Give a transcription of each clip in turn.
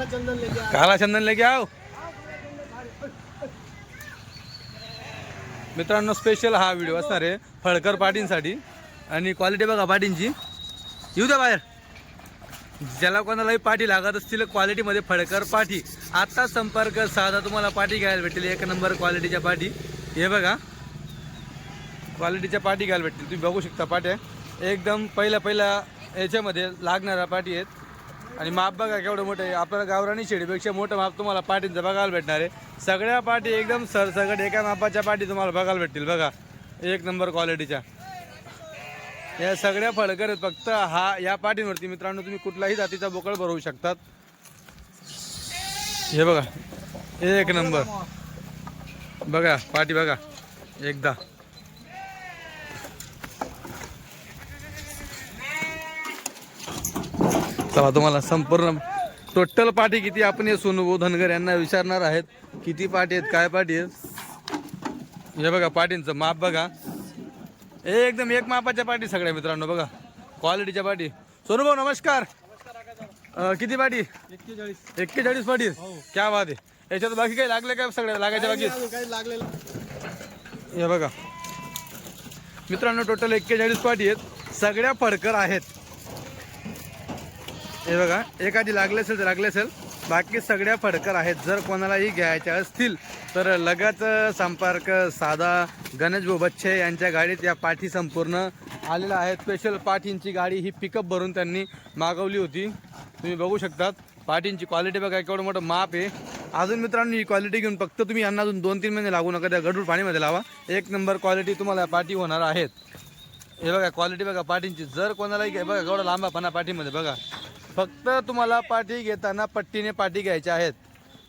काला चंदन लेके आओ. मित्रांनो स्पेशल हा व्हिडिओ असणार आहे फळकर पाटींसाठी आणि क्वालिटी बघा पाटींची येऊ द्या बाहेर. ज्याला कोणालाही पाठी लागत असतील क्वालिटीमध्ये फळकर पाठी. आता संपर्क साधा तुम्हाला पाठी घ्यायला भेटेल. एक नंबर क्वालिटीच्या पाठी. हे बघा. क्वालिटीच्या पाठी घ्यायला भेटतील तुम्ही बघू शकता पाट्या. एकदम पहिल्या पहिल्या याच्यामध्ये लागणाऱ्या पाठी आहेत. आणि माप बघा केवढं मोठं आहे. आपल्याला गावरानी शेडीपेक्षा मोठं माप तुम्हाला पाठींचं बघायला भेटणार आहे. सगळ्या पाठी एकदम सरसगट एका मापाच्या पाठी तुम्हाला बघायला भेटतील बघा. एक नंबर क्वालिटीच्या या सगळ्या फळकर आहेत. फक्त हा या पाठींवरती मित्रांनो तुम्ही कुठलाही जातीचा बोकळ भरवू शकतात. हे बघा. एक नंबर. बघा पाठी बघा. एकदा. चला तुम्हाला संपूर्ण टोटल पाठी किती आपण हे सोनू धनगर यांना विचारणार आहेत. किती पाठी आहेत काय पाठी आहेत? हे बघा पाठींचं माप बघा. एकदम एक मापाच्या पाठी सगळ्या मित्रांनो बघा. क्वालिटीच्या पाठी. सोनू भाऊ नमस्कार. अं, किती पाठी? एक्केचाळीस पाठी. क्या बात आहे. याच्यात बाकी काही लागले काय सगळ्या? लागायच्या बाकी? काही लागलेलं हे बघा. मित्रांनो टोटल एक्केचाळीस पाठी आहेत. सगळ्या फडकर आहेत. हे बघा एखादी लागले असेल तर लागले असेल. बाकी सगळ्या फडकर आहेत. जर कोणालाही घ्यायच्या असतील तर लगत संपर्क साधा. गणेश भाऊ यांच्या गाडीत या पाठी संपूर्ण आलेला आहे. स्पेशल पाठींची गाडी ही पिकअप भरून त्यांनी मागवली होती. तुम्ही बघू शकतात पाठींची क्वालिटी बघा एवढं मोठं माप आहे. अजून मित्रांनो ही क्वालिटी घेऊन फक्त तुम्ही यांना अजून दोन तीन महिने लागू नका त्या गडूळ पाणीमध्ये लावा. एक नंबर क्वालिटी तुम्हाला पाठी होणार आहेत. हे बघा क्वालिटी बघा पाठींची. जर कोणालाही घ्या बघा केवढा लांबापणा पाठीमध्ये बघा. फक्त तुम्हाला पाठी घेताना पट्टीने पाठी घ्यायच्या आहेत.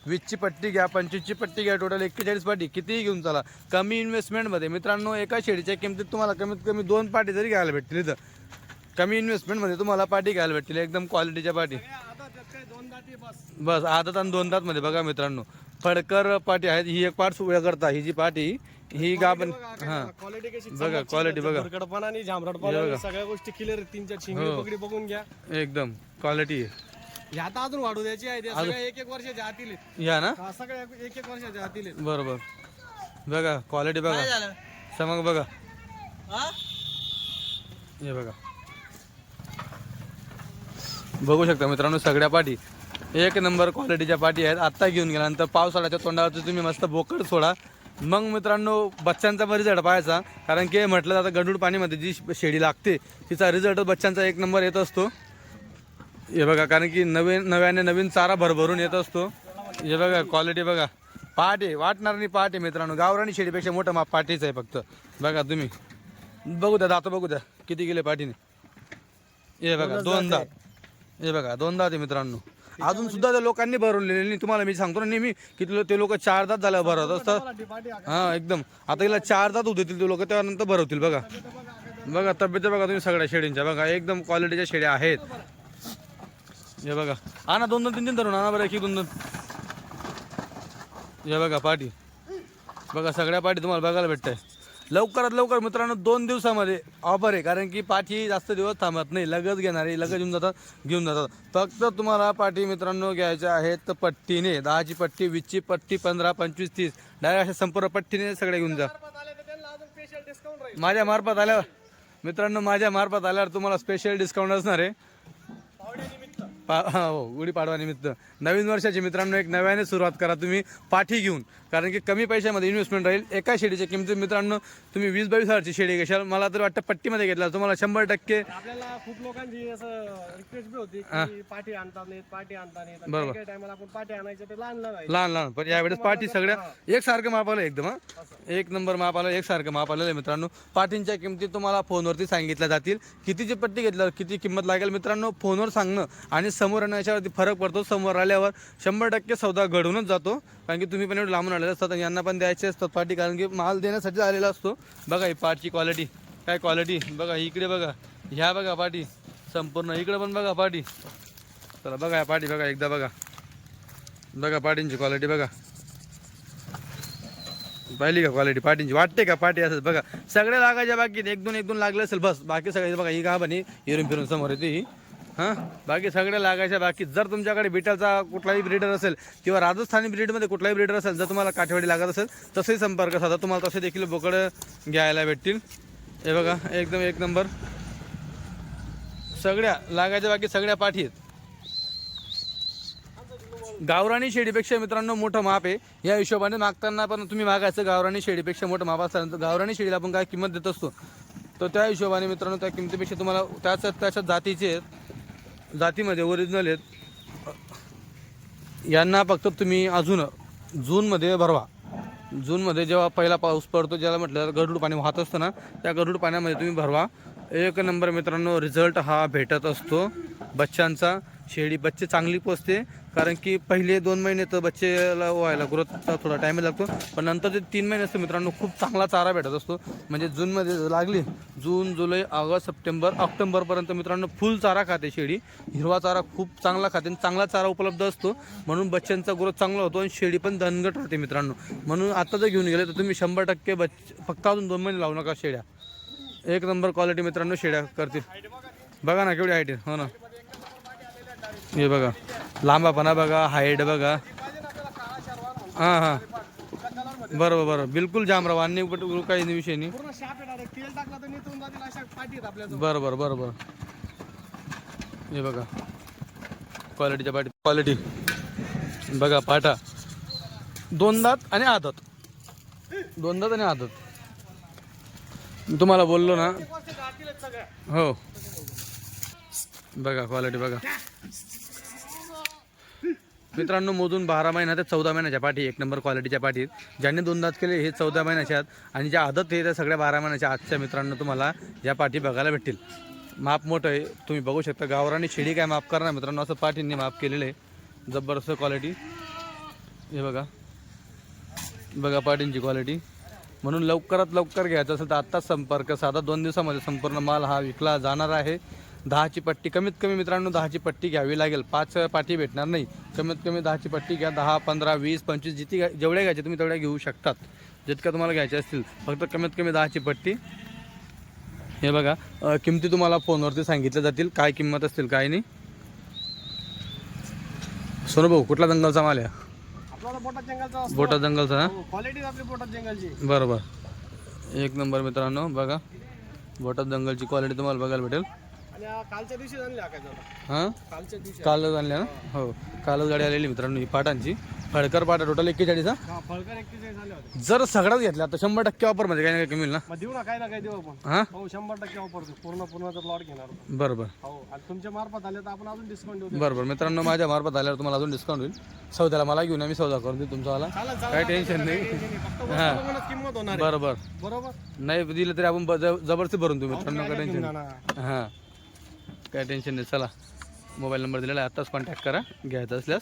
वीसची पट्टी घ्या पंचवीसची पट्टी घ्या टोटल एक्केचाळीस पाठी. कितीही घेऊन चला. कमी इन्व्हेस्टमेंटमध्ये मित्रांनो एका शेडीच्या किमतीत तुम्हाला कमीत कमी दोन पाठी जरी घ्यायला भेटतील इथं. कमी इन्व्हेस्टमेंटमध्ये तुम्हाला पाठी घ्यायला भेटतील एकदम क्वालिटीच्या पाठी. बस आदत आणि दोन दात मध्ये बघा मित्रांनो. फडकर पाठी आहेत ही एक पाठ उभ्या करता ही जी पाठी ही गाभण हा. क्वालिटी कशी बघा क्वालिटी बघा. भरकडपणा आणि सगळ्या गोष्टी क्लिअर आहेत तीन चार शिंगडी हो. पगडी बघून घ्या. एकदम क्वालिटी आहे. हे आता अजून वाढू द्यायची आहे त्या सगळ्या एक एक वर्षाच्या आतील आहेत. या ना? हा, सगळ्या एक एक वर्षाच्या आतील आहेत. बरोबर. बघा क्वालिटी बघा. समग बघा. हे? बघा. बघू शकता मित्रांनो सगळ्या पाठी. एक नंबर क्वालिटीच्या पाठी आहेत. आत्ता घेऊन गेल्यानंतर पावसाळ्याच्या तोंडावरती तुम्ही मस्त बोकड सोडा. मग मित्रांनो बच्चांचा पण रिझल्ट पाहायचा कारण की म्हटलं जातं गडूळ पाणीमध्ये जी शेडी लागते तिचा रिझल्ट बच्चांचा एक नंबर येत असतो. हे बघा कारण की नवीन नव्याने नवीन चारा भरभरून येत असतो. हे बघा क्वालिटी बघा. आहे वाटणार नाही आहे मित्रांनो. गावरानी शेडीपेक्षा मोठं माप पाठीच आहे फक्त. बघा तुम्ही. बघू द्या दात बघू द्या. किती गेले पाठीने हे बघा दोन दात हे बघा दोन दात आहे मित्रांनो. अजून सुद्धा त्या लोकांनी भरवलेले नाही. तुम्हाला मी सांगतो ना नेहमी की तुला ते लोक चार दात झाल्यावर भरवत असतात हा एकदम. आता हिला चार दात होतील ते लोक त्यानंतर भरवतील बघा. बघा तब्येत बघा तुम्ही सगळ्या शेडींच्या बघा एकदम क्वालिटीच्या शेड्या आहेत. हे बघा. आणा दोन दोन तीन तीन धरून आणा बरं एक दोन दोन हे बघा पाठी. बघा सगळ्या पाठी तुम्हाला बघायला भेटतंय. लवकरात लवकर मित्रांनो दोन दिवसामध्ये ऑफर आहे. कारण की पाठी जास्त दिवस थांबत नाही. लगच घेणारे लगेच येऊन जातात घेऊन जातात. फक्त तुम्हाला पाठी मित्रांनो घ्यायच्या आहेत तर पट्टीने. दहाची पट्टी वीसची पट्टी पंधरा पंचवीस तीस. डायरेक्ट अशा संपूर्ण पट्टीने सगळे घेऊन जा. माझ्या मार्फत आल्यावर मित्रांनो माझ्या मार्फत आल्यावर तुम्हाला स्पेशल डिस्काउंट असणार आहे. पा हो गुढीपाडवानिमित्त नवीन वर्षाची मित्रांनो एक नव्याने सुरुवात करा तुम्ही. पाठी घेऊन. कारण की कमी पैशामध्ये इन्व्हेस्टमेंट राहील. एका शेडीच्या किमतीत मित्रांनो तुम्ही वीस बावीस हजारची शेडी घेशाल. मला तर वाटतं पट्टीमध्ये घेतला. तुम्हाला शंभर टक्के आपल्याला खूप लोकांची असं रिक्वेस्ट बी होती की पाठी आणता नाहीत पाठी आणता नाहीत. आणि काही काही टायमाला आपण पाठी आणायचं लहान लहान आहे लहान लहान. पण यावेळेस पाठी सगळ्या एक सारखं माप आलं एकदम हा. एक नंबर माप आलं एक सारखं माप आलेलं आहे मित्रांनो. पाठींच्या किमती तुम्हाला फोनवरती सांगितल्या जातील. कितीची पट्टी घेतल्यावर किती किंमत लागेल मित्रांनो फोनवर सांगणं आणि समोर आणणं याच्यावरती फरक पडतो. समोर आल्यावर शंभर टक्के सौदा घडूनच जातो. कारण की तुम्ही पण एवढे लांबून आलेले असतात आणि यांना पण द्यायचे असतात पाठी कारण की माल देण्यासाठी आलेला असतो. बघा ही पाठची क्वालिटी काय क्वालिटी बघा इकडे बघा ह्या बघा पाठी संपूर्ण इकडे पण बघा पाठी चला बघा या पाठी बघा एकदा बघा. बघा पाठींची क्वालिटी बघा. पाहिली का क्वालिटी पार्टींची. वाटते का पाठी असेल? बघा सगळे लागायच्या बाकी एक दोन एक दोन लागले असेल बस. बाकी सगळे बघा ही का बनी हिरून फिरून समोर येते ही. हां? बाकी सगळे लागायच्या बाकी जर तुमच्याकडे बिटाचा कुठलाही ब्रीडर असेल किंवा राजस्थानी ब्रीडमध्ये कुठलाही ब्रीडर असेल जर तुम्हाला काठेवाडी लागत असेल तसेही संपर्क साधा. तुम्हाला तसे देखील बोकड घ्यायला भेटतील. हे बघा एकदम एक नंबर. सगळ्या लागायच्या बाकी सगळ्या पाठी आहेत. गावराणी शेळीपेक्षा मित्रांनो मोठं माप आहे. या हिशोबाने मागताना पण तुम्ही मागायचं गावराणी शेळीपेक्षा मोठं माप असल्यानंतर गावराणी शेळीला आपण काय किंमत देत असतो? तर त्या हिशोबाने मित्रांनो त्या किमतीपेक्षा तुम्हाला त्याच त्याच्या जातीचे आहेत. जातीमध्ये ओरिजिनल आहेत. यांना फक्त तुम्ही अजून जूनमध्ये भरवा. जूनमध्ये जेव्हा पहिला पाऊस पडतो ज्याला म्हटलं गरुड पाणी वाहत असतं ना त्या गरुड पाण्यामध्ये तुम्ही भरवा. एक नंबर मित्रांनो रिझल्ट हा भेटत असतो. बच्चांचा शेळी. बच्चे चांगली पोचते कारण की पहिले दोन महिने तर बच्चेला व्हायला ग्रोथचा थोडा टाईम लागतो. पण नंतर जे तीन महिने असतो मित्रांनो खूप चांगला चारा भेटत असतो. म्हणजे जूनमध्ये लागली जून जुलै ऑगस्ट सप्टेंबर ऑक्टोबरपर्यंत मित्रांनो फुल चारा खाते शेळी. हिरवा चारा खूप चांगला खाते आणि चांगला चारा उपलब्ध असतो. म्हणून बच्चांचा ग्रोथ चांगला होतो आणि शेळी पण धनगट राहते मित्रांनो. म्हणून आता जर घेऊन गेले तर तुम्ही शंभर टक्के बच्च फक्त अजून दोन महिने लावू नका शेळ्या. एक नंबर क्वालिटी मित्रांनो शेळ्या करतील. बघा ना केवढी हाईट हो ना. हे बघा. लांबापणा बघा हाईट बघा. हां हां. बरोबर बरोबर. बिलकुल जामराव आणि काही विषय नाही. बरोबर बरोबर. हे बघा. क्वालिटीच्या पाठी क्वालिटी बघा पाटा दोन दात आणि आदत दोन दात आणि आदत मी तुम्हाला बोललो ना. हो. बघा क्वालिटी बघा. मित्रांनो मोजून बारा महिना ते चौदा महिन्याच्या पाठी एक नंबर क्वालिटीच्या पाठीत ज्यांनी दोन दात केले हे चौदा महिन्याच्या आहेत आणि ज्या आदत आहे त्या सगळ्या बारा महिन्याच्या आजच्या मित्रांनो तुम्हाला या पाठी बघायला भेटतील. माप मोठं आहे तुम्ही बघू शकता. गावरानी शिडी काय माप करणार मित्रांनो असं पाठींनी माप केलेलं आहे. जबरदस्त क्वालिटी हे बघा. बघा पाटींची क्वालिटी म्हणून लवकरात लवकर घ्यायचं असेल तर आत्ताच संपर्क साधा. दोन दिवसामध्ये संपूर्ण माल हा विकला जाणार आहे. दहाची पट्टी कमीत कमी मित्रांनो दहाची पट्टी घ्यावी लागेल. पाच पाठी भेटणार नाही. कमीत कमी दहाची पट्टी घ्या. दहा पंधरा वीस पंचवीस जिथे घ्या- जेवढ्या घ्यायचे तुम्ही तेवढ्या घेऊ शकतात. जितक्या तुम्हाला घ्यायच्या असतील. फक्त कमीत कमी दहाची पट्टी. हे बघा किमती तुम्हाला फोनवरती सांगितल्या जातील. काय किंमत असतील काय नाही. सोनू भाऊ कुठला जंगलचा माल आहे? बोटा जंगलचा ना क्वालिटी जंगलची बरोबर. एक नंबर मित्रांनो बघा. बोटात जंगलची क्वालिटी तुम्हाला बघायला भेटेल. हा कालच्या दिवशी हां? कालच्या दिवशी कालच आणल्या ना? हो. कालच गाडी आलेली मित्रांनो ही पाटांची. फडकर पाटा टोटल एक्केचाळीस हा? हा फळकर एकतीस झाले होते. जर सगळ्याच घेतल्या तर शंभर टक्के ऑफरमध्ये काही ना काही कमी होईल ना? मग देऊ ना काय ना काय देऊ आपण. हां? हो शंभर टक्के ऑफर पूर्ण पूर्णचा प्लॉट घेणार होतो. बरोबर. हो आणि तुमच्या मार्फत आले तर आपण अजून डिस्काउंट देऊ बरोबर. मित्रांनो माझ्या मार्फत आल्यावर तुम्हाला अजून डिस्काउंट होईल. सौद्याला मला घेऊन आम्ही सौदा करून देऊ तुमचा चालेल काय टेन्शन नाही फक्त किंमत होणार आहे. बरोबर. बरोबर? नाही दिलं तरी आपण ब- जबरदस्ती भरून देऊ मित्रांनो काय टेन्शन घेऊन जाणार. हां. काय टेन्शन नाही. चला. मोबाईल नंबर दिलेला आहे. आत्ताच कॉन्टॅक्ट करा. घ्यायचं असल्यास.